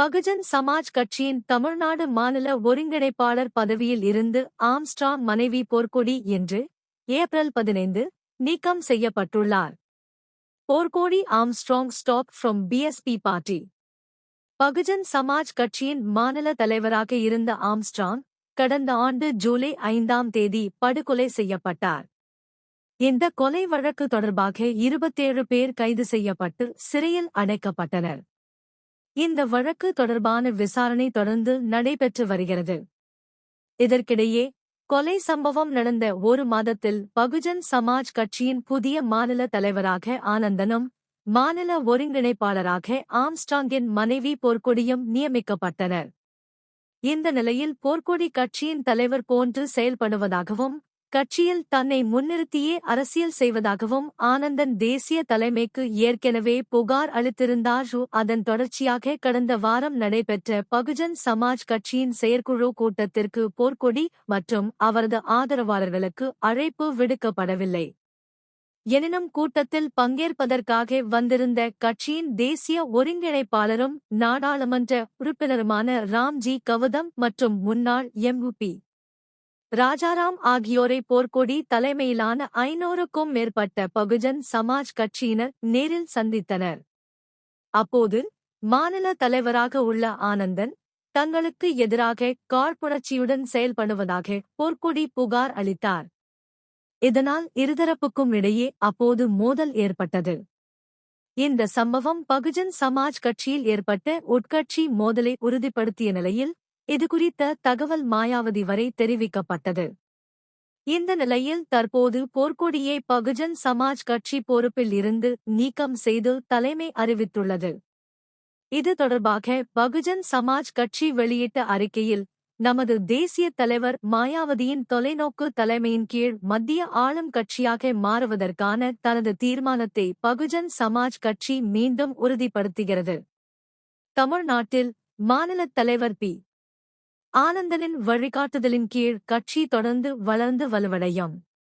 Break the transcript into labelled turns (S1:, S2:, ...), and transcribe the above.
S1: பகுஜன் சமாஜ் கட்சியின் தமிழ்நாடு மாநில ஒருங்கிணைப்பாளர் பதவியில் இருந்து ஆம்ஸ்ட்ராங் மனைவி போர்க்கொடி என்று ஏப்ரல் பதினைந்து நீக்கம் செய்யப்பட்டுள்ளார். Porkodi Armstrong stop from BSP party. Bahujan Samaj கட்சியின் மாநில தலைவராக இருந்த ஆம்ஸ்ட்ராங் கடந்த ஆண்டு ஜூலை ஐந்தாம் தேதி படுகொலை செய்யப்பட்டார். இந்த கொலை வழக்கு தொடர்பாக இருபத்தேழு பேர் கைது செய்யப்பட்டு சிறையில் அடைக்கப்பட்டனர். இந்த வழக்கு தொடர்பான விசாரணை தொடர்ந்து நடைபெற்று வருகிறது. இதற்கிடையே கொலை சம்பவம் நடந்த ஒரு மாதத்தில் பகுஜன் சமாஜ் கட்சியின் புதிய மாநில தலைவராக ஆனந்தனும் மாநில ஒருங்கிணைப்பாளராக ஆம்ஸ்டாங்கின் மனைவி போர்க்கொடியும் நியமிக்கப்பட்டனர். இந்த நிலையில் போர்க்கொடி கட்சியின் தலைவர் போன்று செயல்படுவதாகவும் கட்சியில் தன்னை முன்னிறுத்தியே அரசியல் செய்வதாகவும் ஆனந்தன் தேசிய தலைமைக்கு ஏற்கனவே புகார் அளித்திருந்தார். அதன் தொடர்ச்சியாக கடந்த வாரம் நடைபெற்ற பகுஜன் சமாஜ் கட்சியின் செயற்குழு கூட்டத்திற்கு போர்க்கொடி மற்றும் அவரது ஆதரவாளர்களுக்கு அழைப்பு விடுக்கப்படவில்லை. எனினும் கூட்டத்தில் பங்கேற்பதற்காக வந்திருந்த கட்சியின் தேசிய ஒருங்கிணைப்பாளரும் நாடாளுமன்ற உறுப்பினருமான ராம்ஜி கவுதம் மற்றும் முன்னாள் எம்யூபி ராஜாராம் ஆகியோரை போர்க்கொடி தலைமையிலான ஐநூறுக்கும் மேற்பட்ட பகுஜன் சமாஜ் கட்சியினர் நேரில் சந்தித்தனர். அப்போது மாநில தலைவராக உள்ள ஆனந்தன் தங்களுக்கு எதிராக காழ்ப்புணர்ச்சியுடன் செயல்படுவதாக போர்க்கொடி புகார் அளித்தார். இதனால் இருதரப்புக்கும் இடையே அப்போது மோதல் ஏற்பட்டது. இந்த சம்பவம் பகுஜன் சமாஜ் கட்சியில் ஏற்பட்ட உட்கட்சி மோதலை உறுதிப்படுத்திய நிலையில் இதுகுறித்த தகவல் மாயாவதி வரை தெரிவிக்கப்பட்டது. இந்த நிலையில் தற்போது போர்க்கொடியை பகுஜன் சமாஜ் கட்சி பொறுப்பில் இருந்து நீக்கம் செய்து தலைமை அறிவித்துள்ளது. இது தொடர்பாக பகுஜன் சமாஜ் கட்சி வெளியிட்ட அறிக்கையில் நமது தேசிய தலைவர் மாயாவதியின் தொலைநோக்கு தலைமையின் கீழ் மத்திய ஆளும் கட்சியாக மாறுவதற்கான தனது தீர்மானத்தை பகுஜன் சமாஜ் கட்சி மீண்டும் உறுதிப்படுத்துகிறது. தமிழ்நாட்டில் மாநிலத் தலைவர் பி. ஆனந்தனின் வழிகாட்டுதலின் கீழ் கட்சி தொடர்ந்து வளர்ந்து வலுவடையும்.